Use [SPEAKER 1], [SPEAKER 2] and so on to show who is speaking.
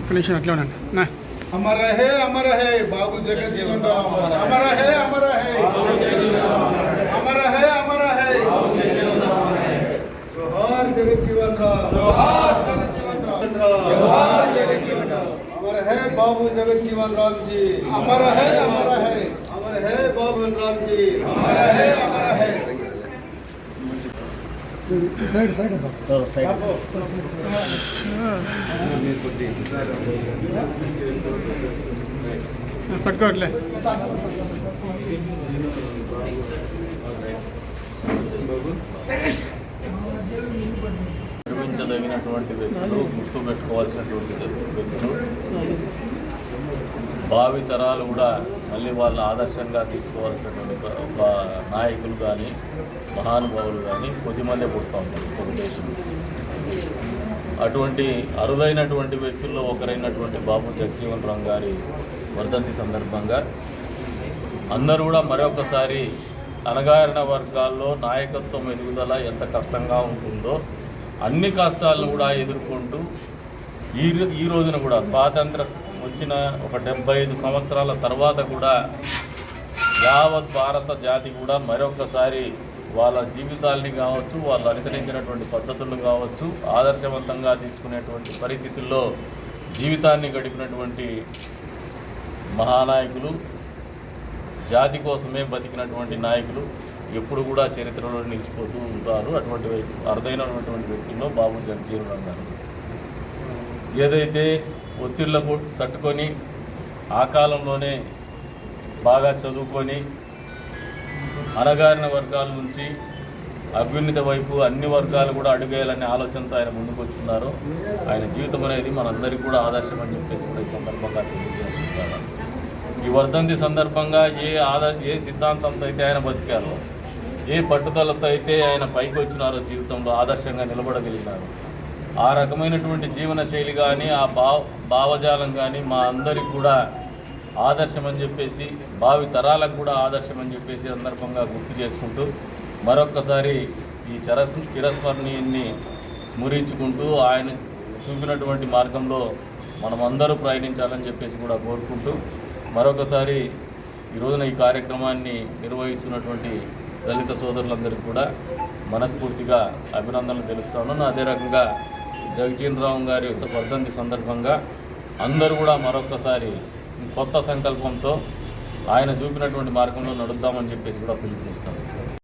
[SPEAKER 1] ఒక నిమిషం అట్లా ఉండండి నా
[SPEAKER 2] अमर रहे अमर है बाबू जगत जीवन राम अमर है अमर है अमर है अमर है जोहार जगत जीवन राम जोहार जगत जीवन राम जोहार जगत जीवन राम अमर है बाबू जगत जीवन राम जी अमर है अमर है अमर है बाबू राम जी अमर है अमर है
[SPEAKER 1] సైడ్ సైడ్ పట్టుకోవట్లే.
[SPEAKER 3] నిర్మించదగినటువంటి వ్యక్తులు గుర్తు పెట్టుకోవాల్సినటువంటి వ్యక్తులు భావి తరాలు కూడా మళ్ళీ వాళ్ళ ఆదర్శంగా తీసుకోవాల్సినటువంటి ఒక- నాయకులు కానీ మహానుభావులు కానీ కొద్దిమందే పుడతా ఉంటారు ఒక దేశంలో. అటువంటి అరుదైనటువంటి వ్యక్తుల్లో ఒకరైనటువంటి బాబు జగజీవన్ రామ్ గారి వర్ధంతి సందర్భంగా అందరూ కూడా మరొకసారి అనగారిన వర్గాల్లో నాయకత్వం ఎదుగుదల ఎంత కష్టంగా ఉంటుందో అన్ని కష్టాలను కూడా ఎదుర్కొంటూ ఈ ఈ రోజున కూడా స్వాతంత్ర వచ్చిన ఒక డెబ్బై ఐదు సంవత్సరాల తర్వాత కూడా యావత్ భారత జాతి కూడా మరొకసారి వాళ్ళ జీవితాల్ని కావచ్చు వాళ్ళు అనుసరించినటువంటి పద్ధతులను కావచ్చు ఆదర్శవంతంగా తీసుకునేటువంటి పరిస్థితుల్లో జీవితాన్ని గడిపినటువంటి మహానాయకులు జాతి కోసమే బతికినటువంటి నాయకులు ఎప్పుడు కూడా చరిత్రలో నిలిచిపోతూ ఉంటారు. అటువంటి అరుదైనటువంటి వ్యక్తుల్లో బాబు జగజీవన్ గారు ఏదైతే ఒత్తిళ్ళకు తట్టుకొని ఆ కాలంలోనే బాగా చదువుకొని అణగారిన వర్గాల నుంచి అభ్యున్నత వైపు అన్ని వర్గాలు కూడా అడుగేయాలనే ఆలోచనతో ఆయన ముందుకు వచ్చున్నారు ఆయన జీవితం అనేది మనందరికీ కూడా ఆదర్శం అని చెప్పేసి కూడా ఈ సందర్భంగా తెలియజేస్తున్నారు ఈ వర్ధంతి సందర్భంగా ఏ ఆదర్ ఏ సిద్ధాంతంతో అయితే ఆయన బతికారో ఏ పట్టుదలతో అయితే ఆయన పైకి వచ్చినారో జీవితంలో ఆదర్శంగా నిలబడగలిగినారు ఆ రకమైనటువంటి జీవనశైలి కానీ ఆ భావ భావజాలం కానీ మా అందరికి కూడా ఆదర్శం అని చెప్పేసి భావి తరాలకు కూడా ఆదర్శం అని చెప్పేసి సందర్భంగా గుర్తు చేసుకుంటూ మరొక్కసారి ఈ చరస్ చిరస్మరణీయుని స్మరించుకుంటూ ఆయన చూపినటువంటి మార్గంలో మనమందరూ ప్రయాణించాలని చెప్పేసి కూడా కోరుకుంటూ మరొకసారి ఈ రోజున ఈ కార్యక్రమాన్ని నిర్వహిస్తున్నటువంటి దళిత సోదరులందరికీ కూడా మనస్ఫూర్తిగా అభినందనలు తెలుపుతాను. అదే రకంగా జగజీవన్ గారి వర్ధంతి సందర్భంగా అందరూ కూడా మరొకసారి కొత్త సంకల్పంతో ఆయన చూపినటువంటి మార్గంలో నడుద్దామని చెప్పేసి కూడా పిలుపునిస్తాను